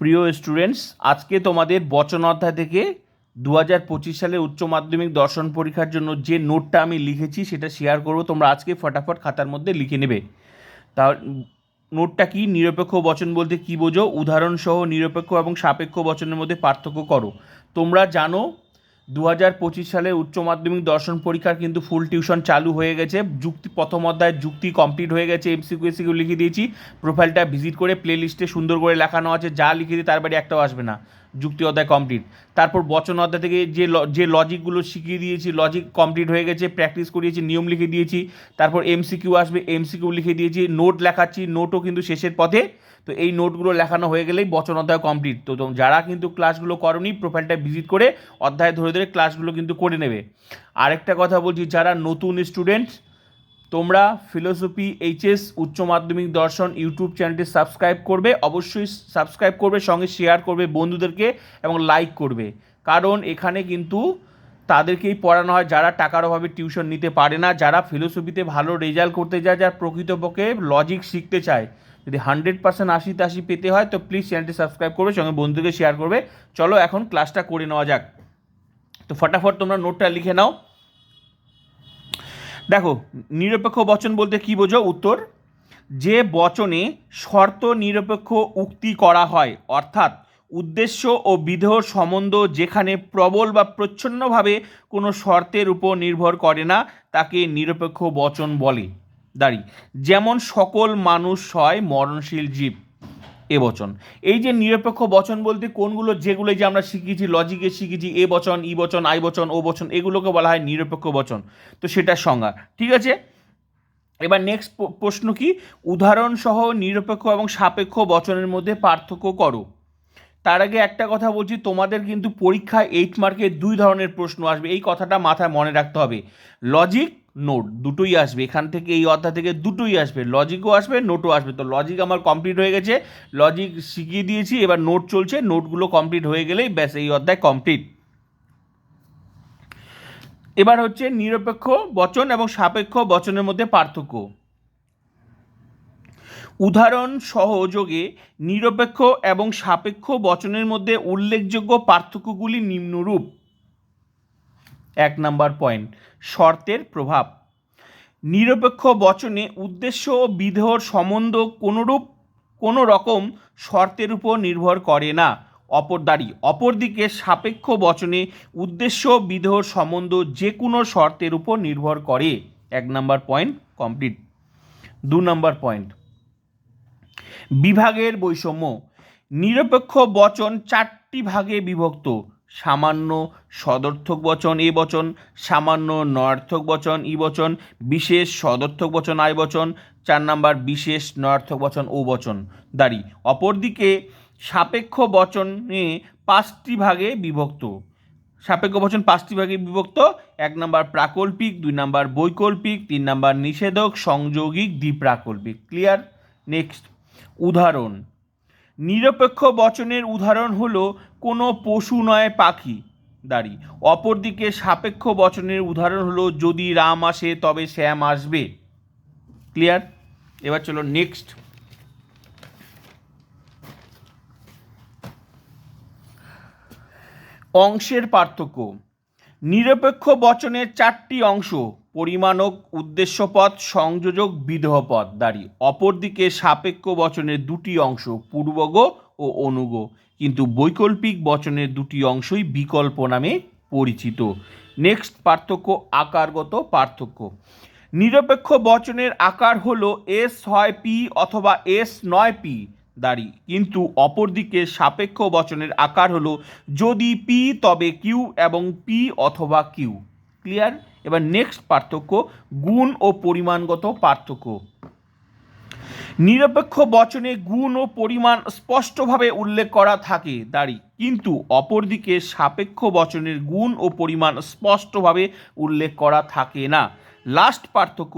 প্রিয় স্টুডেন্টস, আজকে তোমাদের বচন অধ্যায় থেকে দু হাজার পঁচিশ সালে উচ্চ মাধ্যমিক দর্শন পরীক্ষার জন্য যে নোটটা আমি লিখেছি সেটা শেয়ার করব। তোমরা আজকে ফটাফট খাতার মধ্যে লিখে নেবে। তা নোটটা কি? নিরপেক্ষ বচন বলতে কী বোঝো? উদাহরণসহ নিরপেক্ষ এবং সাপেক্ষ বচনের মধ্যে পার্থক্য করো। তোমরা জানো দু হাজার পঁচিশ সালে উচ্চ মাধ্যমিক দর্শন পরীক্ষার কিন্তু ফুল টিউশন চালু হয়ে গেছে। যুক্তি, প্রথম অধ্যায়ের যুক্তি কমপ্লিট হয়ে গেছে এমসিকিউ এসিকিউ লিখে দিয়েছি। প্রোফাইলটা ভিজিট করে প্লে লিস্টে সুন্দর করে লেখানো আছে, যা লিখে দিই তার বাড়ি একটাও আসবে না। যুক্তি অধ্যায় কমপ্লিট তারপর বচন অধ্যায় থেকে যে যে লজিকগুলো শিখিয়ে দিয়েছি লজিক কমপ্লিট হয়ে গেছে প্র্যাকটিস করিয়েছি, নিয়ম লিখে দিয়েছি, তারপর এমসিকিউ আসবে এমসিকিউ লিখে দিয়েছি নোট লেখাচ্ছি নোটও কিন্তু শেষের পথে। তো এই নোটগুলো লেখানো হয়ে গেলেই বচন অধ্যায় কমপ্লিট তো তো যারা কিন্তু ক্লাসগুলো করনি প্রোফাইলটা ভিজিট করে অধ্যায় ধরে ধরে ক্লাসগুলো কিন্তু করে নেবে। আরেকটা কথা বলছি, যারা নতুন স্টুডেন্ট তোমরা ফিলোসফি, এইচএস, উচ্চ মাধ্যমিক দর্শন, ইউটিউব চ্যানেলটি সাবস্ক্রাইব করবে, অবশ্যই সাবস্ক্রাইব করবে, সঙ্গে শেয়ার করবে বন্ধুদেরকে এবং লাইক করবে। কারণ এখানে কিন্তু তাদেরকেই পড়ানো হয় যারা টাকার অভাবে টিউশন নিতে পারে না, যারা ফিলোসফিতে ভালো রেজাল্ট করতে যায় যারা প্রকৃতপক্ষে লজিক শিখতে চায়। যদি হান্ড্রেড পার্সেন্ট আশি তাশি পেতে হয়, তো প্লিজ চ্যানেলটি সাবস্ক্রাইব করবে, সঙ্গে বন্ধুকে শেয়ার করবে। চলো এখন ক্লাসটা করে নেওয়া যাক। তো ফটাফট তোমরা নোটটা লিখে নাও। দেখো, নিরপেক্ষ বচন বলতে কি বোঝো? উত্তর, যে বচনে শর্ত নিরপেক্ষ উক্তি করা হয়, অর্থাৎ উদ্দেশ্য ও বিধেয় সম্বন্ধ যেখানে প্রবল বা প্রচ্ছন্নভাবে কোনো শর্তের উপর নির্ভর করে না, তাকে নিরপেক্ষ বচন বলে। দাঁড়ি, যেমন সকল মানুষ হয় মরণশীল জীব এ বচন। এই যে নিরপেক্ষ বচন বলতে কোনগুলো, যেগুলো যে আমরা শিখেছি লজিকে শিখেছি, এ বচন, ই বচন, আই বচন, ও বচন, এগুলোকে বলা হয় নিরপেক্ষ বচন। তো সেটার সংজ্ঞা। ঠিক আছে? এবার নেক্সট প্রশ্ন কি? উদাহরণসহ নিরপেক্ষ এবং সাপেক্ষ বচনের মধ্যে পার্থক্য করো। তার আগে একটা কথা বলছি, তোমাদের কিন্তু পরীক্ষায় এইট মার্কের দুই ধরনের প্রশ্ন আসবে। এই কথাটা মাথায় মনে রাখতে হবে। লজিক নোট দুটোই আসবে, এখান থেকে এই অধ্যায় থেকে দুটোই আসবে লজিকও আসবে নোটও আসবে। তো লজিক আমার কমপ্লিট হয়ে গেছে লজিক শিখিয়ে দিয়েছি, এবার নোট চলছে নোটগুলো কমপ্লিট হয়ে গেলেই ব্যাস এই অধ্যায় কমপ্লিট এবার হচ্ছে নিরপেক্ষ বচন এবং সাপেক্ষ বচনের মধ্যে পার্থক্য। উদাহরণ সহযোগে নিরপেক্ষ এবং সাপেক্ষ বচনের মধ্যে উল্লেখযোগ্য পার্থক্যগুলি নিম্নরূপ। এক নাম্বার পয়েন্ট, শর্তের প্রভাব। নিরপেক্ষ বচনে উদ্দেশ্য ও বিধেয়র সম্বন্ধ কোনোরূপ কোনো রকম শর্তের উপর নির্ভর করে না। অপরদারি অপরদিকে সাপেক্ষ বচনে উদ্দেশ্য বিধেয়র সম্বন্ধ যে কোনো শর্তের উপর নির্ভর করে। এক নাম্বার পয়েন্ট, কমপ্লিট। দু নাম্বার পয়েন্ট, বিভাগের বৈষম্য। নিরপেক্ষ বচন চারটি ভাগে বিভক্ত। সামান্য সদর্থক বচন এ বচন, সামান্য নয়ার্থক বচন ই বচন, বিশেষ সদর্থক বচন আয় বচন, চার নাম্বার বিশেষ নয়ার্থক বচন ও বচন। দাঁড়ি, অপরদিকে সাপেক্ষ বচনে পাঁচটি ভাগে বিভক্ত। সাপেক্ষ বচন পাঁচটি ভাগে বিভক্ত, এক নাম্বার প্রাকল্পিক, দুই নাম্বার বৈকল্পিক, তিন নাম্বার নিষেধক, সংযোগিক, দ্বিপ্রাকল্পিক। ক্লিয়ার? নেক্সট। উদাহরণ। নিরপেক্ষ বচনের উদাহরণ হলো কোনো পশু নয়, পাখি। দাঁড়ি। অপরদিকে সাপেক্ষ বচনের উদাহরণ হলো যদি রাম আসে তবে শ্যাম আসবে। ক্লিয়ার? এবার চলো নেক্সট। অংশের পার্থক্য। নিরপেক্ষ বচনের চারটি অংশ পরিমাণক উদ্দেশ্যপদ সংযোজক বিধেয়পদ দাঁড়ি, অপরদিকে সাপেক্ষ বচনের দুটি অংশ, পূর্বগ ও অনুগ। কিন্তু বৈকল্পিক বচনের দুটি অংশই বিকল্প নামে পরিচিত। নেক্সট, পার্থক্য, আকারগত পার্থক্য। নিরপেক্ষ বচনের আকার হলো এস হয় পি অথবা এস নয় পি। দাঁড়ি, কিন্তু অপরদিকে সাপেক্ষ বচনের আকার হলো যদি পি, তবে কিউ এবং পি অথবা কিউ। ক্লিয়ার এবার নেক্সট পার্থক্য, গুণ ও পরিমাণগত পার্থক্য। নিরপেক্ষ বচনে গুণ ও পরিমাণ স্পষ্টভাবে উল্লেখ করা থাকে, দাঁড়ি। কিন্তু অপরদিকে সাপেক্ষ বচনের গুণ ও পরিমাণ স্পষ্টভাবে উল্লেখ করা থাকে না। লাস্ট পার্থক্য,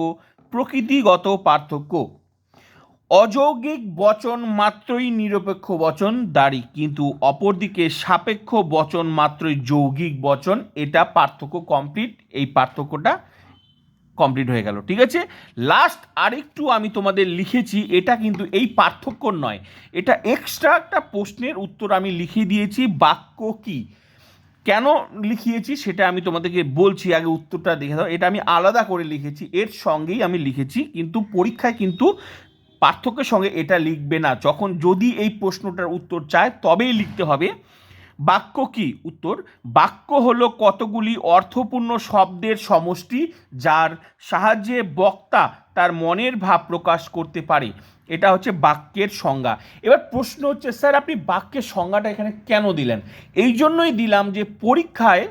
প্রকৃতিগত পার্থক্য। অযৌগিক বচন মাত্রই নিরপেক্ষ বচন, দাঁড়ি। কিন্তু অপরদিকে সাপেক্ষ বচন মাত্রই যৌগিক বচন, এটা পার্থক্য কমপ্লিট এই পার্থক্যটা কমপ্লিট হয়ে গেল। ঠিক আছে? লাস্ট আরেকটু আমি তোমাদের লিখেছি, এটা কিন্তু এই পার্থক্য নয়। এটা এক্সট্রা একটা প্রশ্নের উত্তর আমি লিখে দিয়েছি, বাক্য কি? কেন লিখিয়েছি সেটা আমি তোমাদেরকে বলছি, আগে উত্তরটা দেখে দাও এটা আমি আলাদা করে লিখেছি, এর সঙ্গেই আমি লিখেছি, কিন্তু পরীক্ষায় কিন্তু পার্থক্যের সঙ্গে এটা লিখবে না। যখন যদি এই প্রশ্নটার উত্তর চায়, তবেই লিখতে হবে, বাক্য কি? উত্তর, বাক্য হলো কতগুলি অর্থপূর্ণ শব্দের সমষ্টি যার সাহায্যে বক্তা তার মনের ভাব প্রকাশ করতে পারে। এটা হচ্ছে বাক্যের সংজ্ঞা। এবার প্রশ্ন হচ্ছে, স্যার, আপনি বাক্যের সংজ্ঞাটা এখানে কেন দিলেন? এই জন্যই দিলাম যে পরীক্ষায়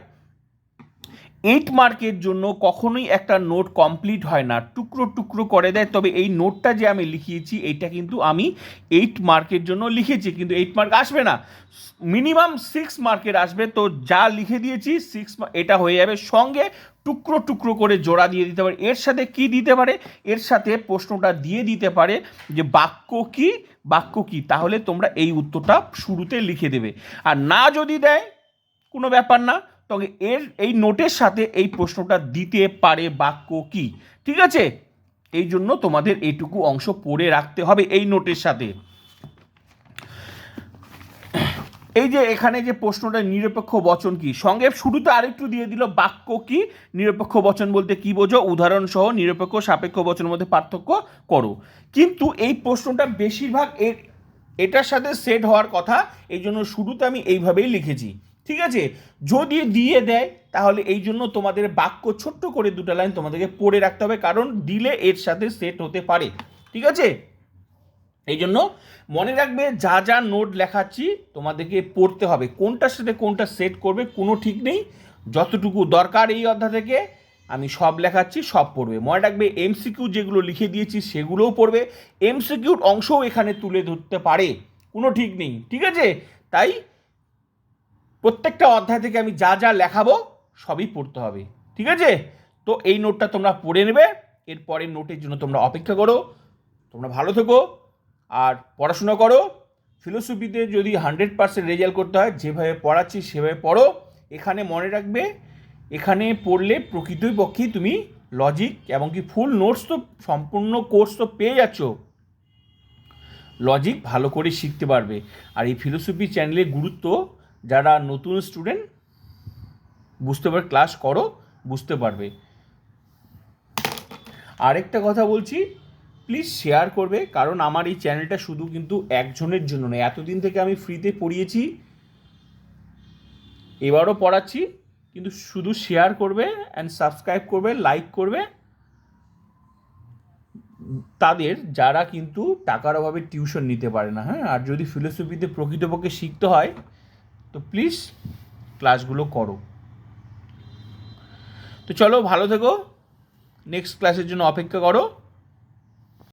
এইট মার্কের জন্য কখনোই একটা নোট কমপ্লিট হয় না। টুকরো টুকরো করে দেয়। তবে এই নোটটা যে আমি লিখিয়েছি, এইটা কিন্তু আমি এইট মার্কের জন্য লিখেছি। কিন্তু এইট মার্ক আসবে না। মিনিমাম সিক্স মার্কের আসবে। তো যা লিখে দিয়েছি সিক্স এটা হয়ে যাবে। সঙ্গে টুকরো টুকরো করে জোড়া দিয়ে দিতে পারে। এর সাথে কি দিতে পারে? এর সাথে প্রশ্নটা দিয়ে দিতে পারে যে বাক্য কি? বাক্য কি? তাহলে তোমরা এই উত্তরটা শুরুতে লিখে দেবে। আর না যদি দেয়, কোনো ব্যাপার না। তবে এর, এই নোটের সাথে এই প্রশ্নটা দিতে পারে বাক্য কি? ঠিক আছে? এই জন্য তোমাদের এইটুকু অংশ পড়ে রাখতে হবে এই নোটের সাথে। এই যে এখানে যে প্রশ্নটা, নিরপেক্ষ বচন কি? সঙ্গে শুরুতে আরেকটু দিয়ে দিল বাক্য কি? নিরপেক্ষ বচন বলতে কি বোঝো? উদাহরণ সহ নিরপেক্ষ, সাপেক্ষ বচনের মধ্যে পার্থক্য করো। কিন্তু এই প্রশ্নটা বেশিরভাগ এর, এটার সাথে সেট হওয়ার কথা, এই জন্য শুরুতে আমি এইভাবেই লিখেছি। ঠিক আছে? যদি দিয়ে দেয়, তাহলে এই জন্য তোমাদের বাক্য ছোট্ট করে দুটো লাইন তোমাদেরকে পড়ে রাখতে হবে, কারণ দিলে এর সাথে সেট হতে পারে। ঠিক আছে? এই জন্য মনে রাখবে, যা যা নোট লেখাচ্ছি তোমাদেরকে পড়তে হবে। কোনটার সাথে কোনটা সেট করবে, কোনো ঠিক নেই। যতটুকু দরকার এই অধ্যায় থেকে, আমি সব লেখাচ্ছি, সব পড়বে। মনে রাখবে এমসিকিউ যেগুলো লিখে দিয়েছি, সেগুলোও পড়বে। এমসিকিউর অংশও এখানে তুলে ধরতে পারে। কোনো ঠিক নেই। ঠিক আছে? তাই প্রত্যেকটা অধ্যায় থেকে আমি যা যা লেখাবো সবই পড়তে হবে। ঠিক আছে? তো এই নোটটা তোমরা পড়ে নেবে এরপরের নোটের জন্য তোমরা অপেক্ষা করো, তোমরা ভালো থেকো, আর পড়াশোনা করো। ফিলোসফিতে যদি হান্ড্রেড পার্সেন্ট রেজাল্ট করতে হয়, যেভাবে পড়াচ্ছি সেভাবে পড়ো। এখানে মনে রাখবে, এখানে পড়লে প্রকৃতই পক্ষেই তুমি লজিক এবং কি ফুল নোটস তো সম্পূর্ণ কোর্স তো পেয়ে যাচ্ছ। লজিক ভালো করে শিখতে পারবে। আর এই ফিলোসফি চ্যানেলের গুরুত্ব যারা নতুন স্টুডেন্ট বুঝতে পার ক্লাস করো, বুঝতে পারবে। আরেকটা কথা বলছি প্লিজ শেয়ার করবে, কারণ আমার এই চ্যানেলটা শুধু কিন্তু একজনের জন্য নয়। এতদিন থেকে আমি ফ্রিতে পড়িয়েছি, এবারও পড়াচ্ছি, কিন্তু শুধু শেয়ার করবে অ্যান্ড সাবস্ক্রাইব করবে লাইক করবে, তাদের যারা কিন্তু টাকার অভাবে টিউশন নিতে পারে না হ্যাঁ? আর যদি ফিলোসফিতে প্রকৃতপক্ষে শিখতে হয় তো প্লিজ ক্লাসগুলো করো। তো চলো ভালো থেকো। নেক্সট ক্লাসের জন্য অপেক্ষা করো।